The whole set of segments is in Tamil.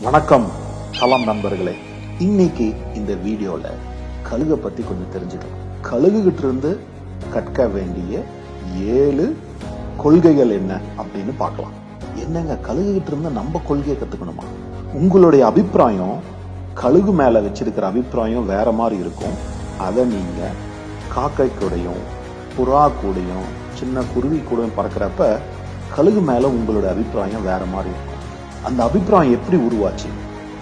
வணக்கம் சலாம் நண்பர்களே. இன்னைக்கு இந்த வீடியோல கழுகை பத்தி கொஞ்சம் தெரிஞ்சுக்கலாம். கழுகுகிட்ட இருந்து கற்க வேண்டிய ஏழு கொள்கைகள் என்ன அப்படின்னு பார்க்கலாம். என்னங்க கழுகுகிட்ட இருந்து நம்ம கொள்கையை கத்துக்கணுமா? உங்களுடைய அபிப்பிராயம் கழுகு மேல வச்சிருக்கிற அபிப்பிராயம் வேற மாதிரி இருக்கும். அதை நீங்க காக்கை கூடையும் புறா கூடையும் சின்ன குருவி கூடயும் பறக்கிறப்ப கழுகு மேல உங்களுடைய அபிப்பிராயம் வேற மாதிரி இருக்கும். அந்த அபிப்பிராயம் எப்படி உருவாச்சு?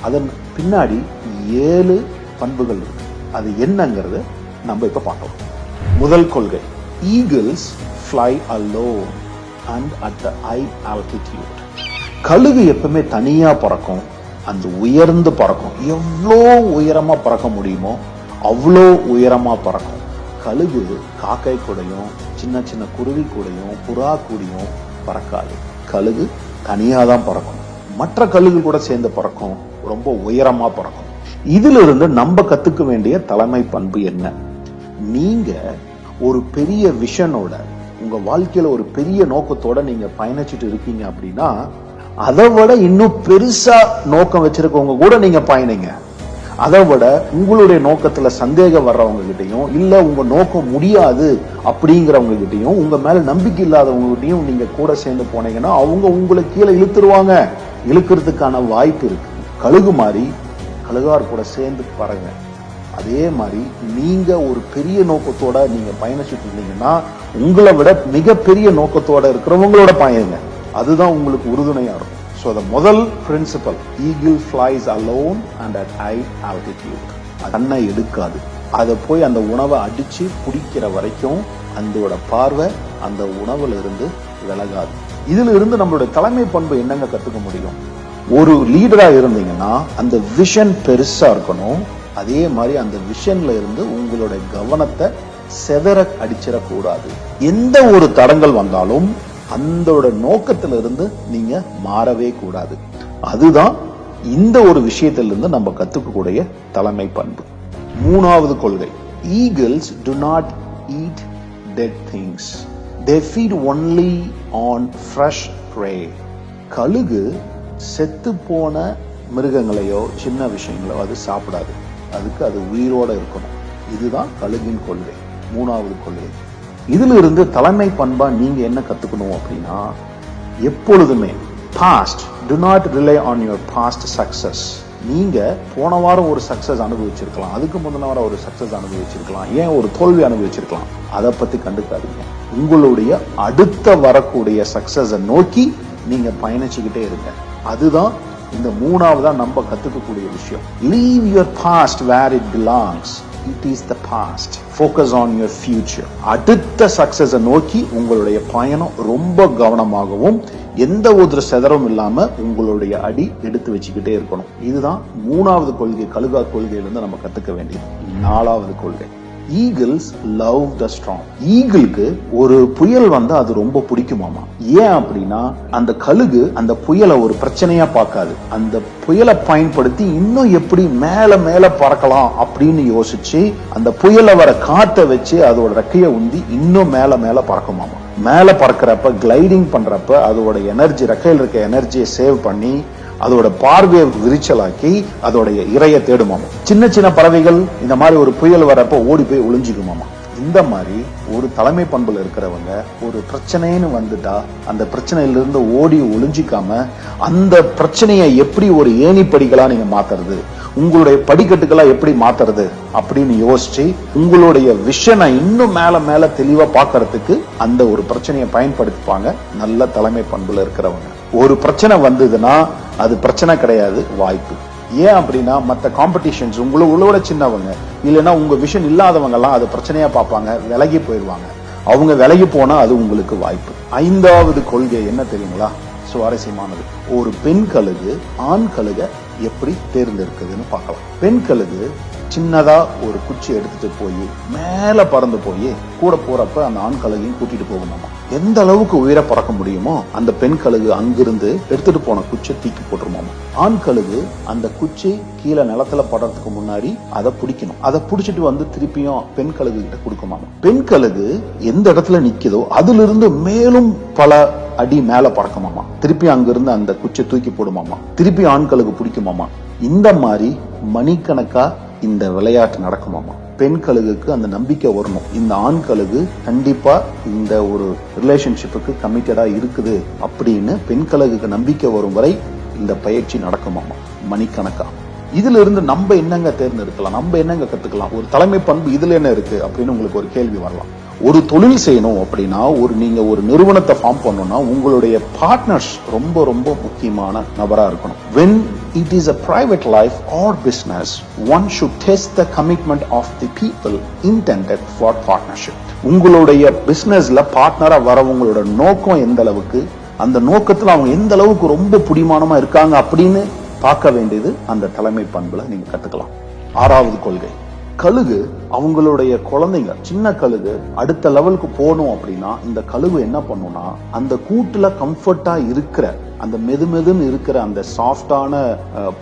அதன் பின்னாடி ஏழு பண்புகள் இருக்கு. அது என்னங்கிறத நம்ம இப்ப பார்க்கலாம் முதல் கொள்கை eagles fly alone and at the high altitude. கழுகு எப்பவுமே தனியா பறக்கும் அந்த உயர்ந்து பறக்கும். எவ்வளோ உயரமா பறக்க முடியுமோ அவ்வளோ உயரமா பறக்கும். கழுகு காக்கை கூடயும் சின்ன சின்ன குருவி கூடையும் புறா கூடையும் பறக்காது. கழுகு தனியாக தான் பறக்கும். மற்ற கல்லுகள் கூட சேர்ந்து பறக்கும். ரொம்ப உயரமா பறக்கும். இதுல இருந்து நம்ம கத்துக்க வேண்டிய தலைமை பண்பு என்ன? நீங்க ஒரு பெரிய விஷனோட உங்க வாழ்க்கையில ஒரு பெரிய நோக்கத்தோட நீங்க பயணிச்சுட்டு இருக்கீங்க அப்படின்னா அதை விட இன்னும் பெருசா நோக்கம் வச்சிருக்கவங்க கூட நீங்க பயணிங்க. அதை விட உங்களுடைய நோக்கத்துல சந்தேகம் வர்றவங்க கிட்டையும் இல்ல உங்க நோக்கம் முடியாது அப்படிங்கிறவங்க கிட்டையும் உங்க மேல நம்பிக்கை இல்லாதவங்க கிட்டையும் நீங்க கூட சேர்ந்து போனீங்கன்னா அவங்க உங்களை கீழே இழுத்துருவாங்க. இழுக்கிறதுக்கான வாய்ப்பு இருக்கு. கழுகு மாதிரி கழுகார் கூட சேர்ந்து பாருங்க. அதே மாதிரி நீங்க ஒரு பெரிய நோக்கத்தோட நீங்க பயணிச்சுட்டு இருந்தீங்கன்னா உங்களை விட மிகப்பெரிய நோக்கத்தோட இருக்கிறவங்களோட பயணுங்க. அதுதான் உங்களுக்கு உறுதுணையா இருக்கும். ஸோ அதை முதல் principal eagle flies alone and at high altitude கண்ணை எடுக்காது. அதை போய் அந்த உணவை அடிச்சு பிடிக்கிற வரைக்கும் அதோட பார்வை அந்த உணவுல இருந்து விலகாது. இதுல இருந்து நம்மளுடைய தலைமை பண்பு என்னங்க கத்துக்க முடியும்? ஒரு லீடரா இருந்தீங்கன்னா அந்த விஷன் பெருசா இருக்கணும். அதே மாதிரி அந்த விஷன்ல இருந்து உங்களுடைய கவனத்தை செதற அடிச்சிடக்கூடாது. எந்த ஒரு தடங்கள் வந்தாலும் அந்தோட நோக்கத்துல இருந்து நீங்க மாறவே கூடாது. அதுதான் இந்த ஒரு விஷயத்திலிருந்து நம்ம கத்துக்கக்கூடிய தலைமை பண்பு. மூணாவது கொள்கை. Eagles do not eat dead things they feed only on fresh prey கழுகு செத்து போன மிருகங்களையோ சின்ன விஷயங்களோ அது சாப்பிடாது. அதுக்கு அது உயிரோட இருக்கணும். இதுதான் கழுகின் கொள்கை மூணாவது கொள்கை. இதுல இருந்து தலைமை பண்பா நீங்க என்ன கத்துக்கணும் அப்படின்னா எப்பொழுதுமே past do not rely on your past success நீங்கள் போன வாரம் ஒரு சக்சஸ் அனுபவிச்சிருக்கலாம். அதுக்கு முந்தின வாரம் ஒரு சக்ஸஸ் அனுபவிச்சிருக்கலாம். ஏன் ஒரு தோல்வி அனுபவிச்சிருக்கலாம்? அதை பற்றி கண்டுக்காதீங்க. உங்களுடைய அடுத்த வரக்கூடிய சக்ஸஸை நோக்கி நீங்கள் பயணிச்சுக்கிட்டே இருங்க. அதுதான் இந்த மூணாவதாக நம்ம கற்றுக்கக்கூடிய விஷயம். Leave your past where it belongs it is the past focus on your future அடுத்த சக்சஸை நோக்கி உங்களுடைய பயணம் ரொம்ப கவனமாகவும் எந்த ஒரு செதறும் இல்லாம உங்களுடைய அடி எடுத்து வச்சுக்கிட்டே இருக்கணும். இதுதான் மூணாவது கொள்கை கழுகா கொள்கையிலிருந்து நம்ம கத்துக்க வேண்டியது. நாலாவது கொள்கை. ஈகிள்ஸ் லவ் த ஸ்ட்ராங் ஈகிளுக்கு ஒரு புயல் வந்து அது ரொம்ப பிடிக்குமாமா? ஏன் அப்படின்னா அந்த கழுகு அந்த புயலை ஒரு பிரச்சனையா பார்க்காது. அந்த புயலை பயன்படுத்தி இன்னும் எப்படி மேல மேல பறக்கலாம் அப்படின்னு யோசிச்சு அந்த புயலை வர காத்த வச்சு அதோட ரெக்கைய உந்தி இன்னும் மேல மேல பறக்குமாமா? மேல பறக்கிறப்ப கிளைடிங் பண்றப்ப அதோட எனர்ஜி ரெக்கையில் இருக்க எனர்ஜியை சேவ் பண்ணி அதோட பார்வையை விரிச்சலாக்கி அதோடைய இறைய தேடுமாமா. சின்ன சின்ன பறவைகள் இந்த மாதிரி ஒரு புயல் வரப்ப ஓடி போய் ஒளிஞ்சிக்குமாமா. இந்த மாதிரி ஒரு தலைமை பண்புல இருக்கிறவங்க ஒரு பிரச்சனைன்னு வந்துட்டா அந்த பிரச்சனையிலிருந்து ஓடி ஒளிஞ்சிக்காம அந்த பிரச்சனையை எப்படி ஒரு ஏணிப்படிகளா நீங்க மாத்துறது? உங்களுடைய படிக்கட்டுகளா எப்படி மாத்துறது? அப்படின்னு யோசிச்சு உங்களுடைய விஷனை இன்னும் மேல மேல தெளிவா பார்க்கறதுக்கு அந்த ஒரு பிரச்சனையை பயன்படுத்திப்பாங்க. நல்ல தலைமை பண்புல இருக்கிறவங்க. ஒரு பிரச்சனை வந்ததுன்னா அது பிரச்சனை கிடையாது வாய்ப்பு. ஏன் அப்படின்னா மற்ற காம்படிஷன்ஸ் உங்களை உங்களோட சின்னவங்க இல்லைன்னா உங்க விஷன் இல்லாதவங்க எல்லாம் அது பிரச்சனையா பார்ப்பாங்க விலகி போயிடுவாங்க. அவங்க விலகி போனா அது உங்களுக்கு வாய்ப்பு. ஐந்தாவது கொள்கை என்ன தெரியுங்களா? சுவாரஸ்யமானது. ஒரு பெண் கழுகு ஆண் கழுக எப்படி தேர்ந்தெடுக்குதுன்னு பார்க்கலாம். பெண் கழுகு சின்னதா ஒரு குச்சி எடுத்துட்டு போய் மேல பறந்து போய் கூட போறப்ப அந்த ஆண் கழுகையும் கூட்டிட்டு போகணுமா? எந்த அளவுக்கு உயர பறக்க முடியுமோ அந்த பெண் கழுகு அங்கிருந்து எடுத்துட்டு போன குச்சை தூக்கி போட்டுருமாமா. ஆண் கழுகு அந்த குச்சி கீழே நிலத்துல படுறதுக்கு முன்னாடி அதை பிடிக்கணும். அதை பிடிச்சிட்டு வந்து திருப்பியும் பெண் கழுகு கிட்ட கொடுக்குமாமா. பெண் கழுகு எந்த இடத்துல நிக்குதோ அதுல இருந்து மேலும் பல அடி மேல பறக்குமாமா. திருப்பி அங்கிருந்து அந்த குச்சை தூக்கி போடுமாமா. திருப்பி ஆண் கழுகு பிடிக்குமாமா. இந்த மாதிரி மணிக்கணக்கா இந்த விளையாட்டு நடக்குமாமா. பெண் கழுகுக்கு அந்த நம்பிக்கை வரணும். இந்த ஆண் கழுகு கண்டிப்பா இந்த ஒரு ரிலேஷன்ஷிப்புக்கு கமிட்டடா இருக்குது அப்படின்னு பெண் கழுகுக்கு நம்பிக்கை வரும் வரை இந்த பயிற்சி நடக்குமாமா? மணிக்கணக்கா. இதுல இருந்து நம்ம என்னங்க தேர்ந்தெடுக்கலாம்? நம்ம என்னங்க கத்துக்கலாம்? ஒரு தலைமை பண்பு இதுல என்ன இருக்கு? அப்படின்னு உங்களுக்கு ஒரு கேள்வி வரலாம். ஒரு தொழில் செய்யணும் அப்படின்னா ஒரு நீங்க ஒரு நிறுவனத்தை ஃபார்ம் பண்ணணும்னா உங்களுடைய பார்ட்னர்ஸ் ரொம்ப ரொம்ப முக்கியமான நபரா இருக்கணும். When it is a private life or business one should test the commitment of the people intended for partnership. உங்களுடைய பிஸ்னஸ்ல பார்ட்னரா வரவங்களோட நோக்கம் எந்த அளவுக்கு அந்த நோக்கத்துல அவங்க எந்த அளவுக்கு ரொம்ப புடிமானமா இருக்காங்க அப்படின்னு பார்க்க வேண்டியது அந்த தலைமை பண்புல நீங்க கத்துக்கலாம். ஆறாவது கொள்கை. கழுகு அவங்களுடைய குழந்தைங்க சின்ன கழுகு அடுத்த லெவலுக்கு போகணும் அப்படின்னா இந்த கழுகு என்ன பண்ணும்னா அந்த கூட்டுல கம்ஃபர்ட்டா இருக்கிற அந்த மெது மெதுன்னு இருக்கிற அந்த சாஃப்டான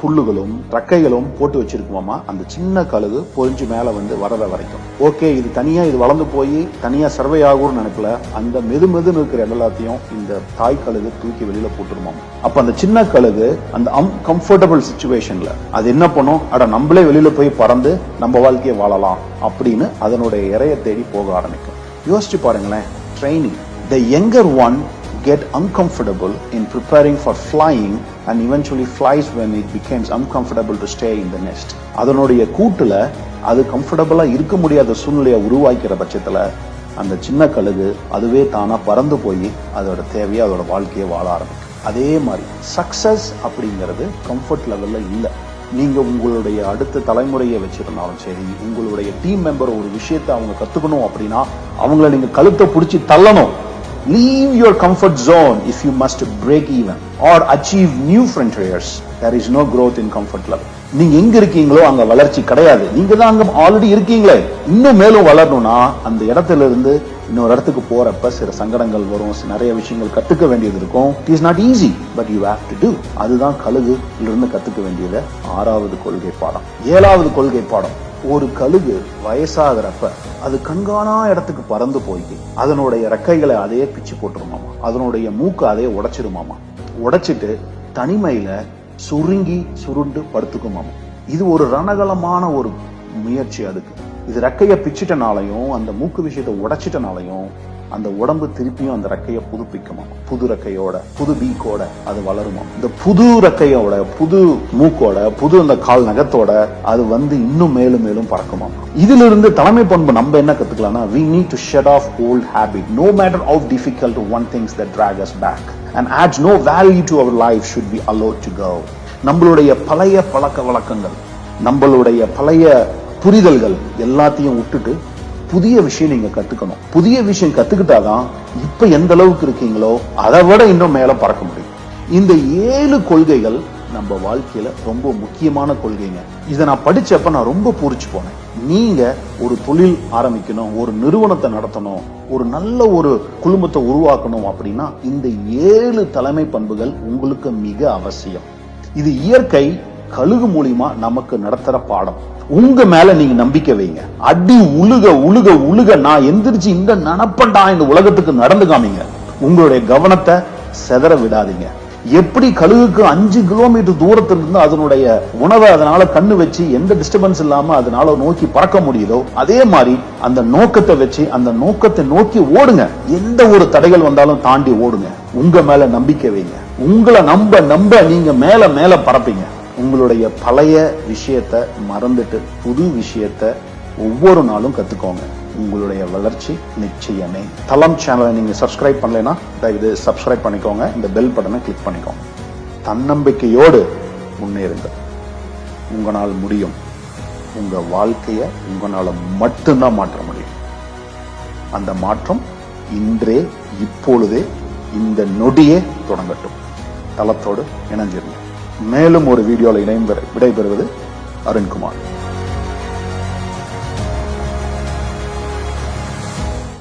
புல்லுகளும் ரக்கைகளும் போட்டு வச்சிருக்குமாமா அந்த சின்ன கழுகு பொறிஞ்சு மேல வந்து வரத வரைக்கும். ஓகே இது தனியா இது வளர்ந்து போய் தனியா சர்வை ஆகும்னு நினைக்கல. அந்த மெது மெதுன்னு இருக்கிற எல்லாத்தையும் இந்த தாய் கழுகு தூக்கி வெளியில போட்டுருமாமா அப்ப அந்த சின்ன கழுகு அந்த அன்கம்ஃபர்டபுள் சுச்சுவேஷன்ல அது என்ன பண்ணும்? அட நம்மளே வெளியில போய் பறந்து நம்ம வாழ்க்கையை வாழலாம். அப்படின்னு அதனுடைய இறைய தேடி போக ஆரம்பிக்கும். யோசிச்சு பாருங்களேன் training the younger one get uncomfortable in preparing for flying and eventually flies when it becomes uncomfortable to stay in the nest. அதனுடைய கூட்டுல அது கம்ஃபர்டபுளா இருக்க முடியாத சூழ்நிலையை உருவாக்கிற பட்சத்துல அந்த சின்ன கழுகு அதுவே தானா பறந்து போய் அதோட தேவையை அதோட வாழ்க்கையை வாழ ஆரம்பிக்கும். அதே மாதிரி சக்சஸ் அப்படிங்கிறது கம்ஃபர்ட் லெவல்ல இல்லை. நீங்க உங்களுடைய அடுத்த தலைமுறையை வச்சுருந்தாலும் சரி உங்களுடைய டீம் மெம்பர் ஒரு விஷயத்தை அவங்க கத்துக்கணும் அப்படின்னா அவங்கள நீங்க கழுத்தை பிடிச்சி தள்ளணும். Leave your comfort zone if you must break even or achieve new frontiers. There is no growth in comfort level நீங்க எங்க இருக்கீங்களோ அங்க வளர்ச்சி கிடையாது. நீங்க தான் அங்க ஆல்ரெடி இருக்கீங்களே. இன்னும் மேலும் வளரணும்னா அந்த இடத்துல இருந்து இன்னொரு இடத்துக்கு போறப்ப சில சங்கடங்கள் வரும் நிறைய விஷயங்கள் கத்துக்க வேண்டியது இருக்கும். It is not easy but you have to do அதுதான் கழுகு இருந்து கத்துக்க வேண்டியது. ஆறாவது கொள்கை பாடம். ஏழாவது கொள்கை பாடம். ஒரு கழுகு வயசாகிறப்ப அது கண்காணா இடத்துக்கு பறந்து போய் அதனுடைய ரெக்கைகளை அதே பிச்சு போட்டுருமாமா. அதனுடைய மூக்கு அதே உடைச்சிருமாமா. உடைச்சிட்டு தனிமையில சுருங்கி சுருண்டு படுத்துக்குமாமா. இது ஒரு ரணகலமான ஒரு முயற்சி அதுக்கு. இது ரெக்கையை பிச்சிட்டனாலையும் அந்த மூக்கு விஷயத்தை உடைச்சிட்டனாலையும் அந்த உடம்பு திருப்பியும் அந்த ரெக்கையை புதுப்பிக்குமா புது ரெக்கையோட புது பீக்கோட அது வளருமா? இந்த புது ரெக்கையோட புது மூக்கோட புது அந்த கால் நகத்தோட அது வந்து இன்னும் மேலும் மேலும் பறக்குமா? இதுல இருந்து தலைமை பண்பு நம்ம என்ன கத்துக்கலாம்னா we need to shed off old habit no matter how difficult one things the drags back and and no value to our life should be allowed to go நம்மளுடைய பழைய பழக்க வழக்கங்கள் நம்மளுடைய பழைய புரிதல்கள் எல்லாத்தையும் விட்டுட்டு புதிய விஷயம் நீங்க கத்துக்கணும். புதிய விஷயம் கத்துக்கிட்டாதான் இப்ப எந்த அளவுக்கு இருக்கீங்களோ அதை விட இன்னும் மேல பறக்க முடியும். இந்த ஏழு கொள்கைகள் நம்ம வாழ்க்கையில ரொம்ப முக்கியமான கொள்கைங்க. இதை நான் படிச்சப்ப நான் ரொம்ப பூரிச்சு போனேன். நீங்க ஒரு தொழில் ஆரம்பிக்கணும் ஒரு நிறுவனத்தை நடத்தணும் ஒரு நல்ல ஒரு குழுமத்தை உருவாக்கணும் அப்படின்னா இந்த ஏழு தலைமை பண்புகள் உங்களுக்கு மிக அவசியம். இது இயற்கை கழுகு மூலியமா நமக்கு நடத்துற பாடம். உங்க மேல நீங்க நம்பிக்கை வைங்க. அடி உழுக உழுக உழுக நான் எந்திரிச்சு இந்த நினப்பண்டா இந்த உலகத்துக்கு நடந்து காமிங்க. உங்களுடைய கவனத்தை செதற விடாதீங்க. எப்படி கழுகுக்கு அஞ்சு கிலோமீட்டர் தூரத்துல இருந்து அதனுடைய உணவை அதனால கண்ணு வச்சு எந்த டிஸ்டர்பன்ஸ் இல்லாம அதனால நோக்கி பறக்க முடியுதோ அதே மாதிரி அந்த நோக்கத்தை வச்சு அந்த நோக்கத்தை நோக்கி ஓடுங்க. எந்த ஒரு தடைகள் வந்தாலும் தாண்டி ஓடுங்க. உங்க மேல நம்பிக்கை வைங்க. உங்களை நம்ப நம்ப நீங்க மேல மேல பறப்பீங்க உங்களுடைய பழைய விஷயத்த மறந்துட்டு புது விஷயத்த ஒவ்வொரு நாளும் கத்துக்கோங்க. உங்களுடைய வளர்ச்சி நிச்சயமே. தளம் சேனலை நீங்க சப்ஸ்கிரைப் பண்ணலைன்னா தயவு சப்ஸ்கிரைப் பண்ணிக்கோங்க. இந்த பெல் பட்டனை கிளிக் பண்ணிக்கோங்க. தன்னம்பிக்கையோடு முன்னேறுங்க. உங்களால் முடியும். உங்க வாழ்க்கைய உங்களால மட்டும்தான் மாற்ற முடியும். அந்த மாற்றம் இன்றே இப்பொழுதே இந்த நொடியே தொடங்கட்டும். தளத்தோடு இணைஞ்சிருங்க. மேலும் ஒரு வீடியோவில் இணைந்து விடைபெறுவது அருண்குமார்.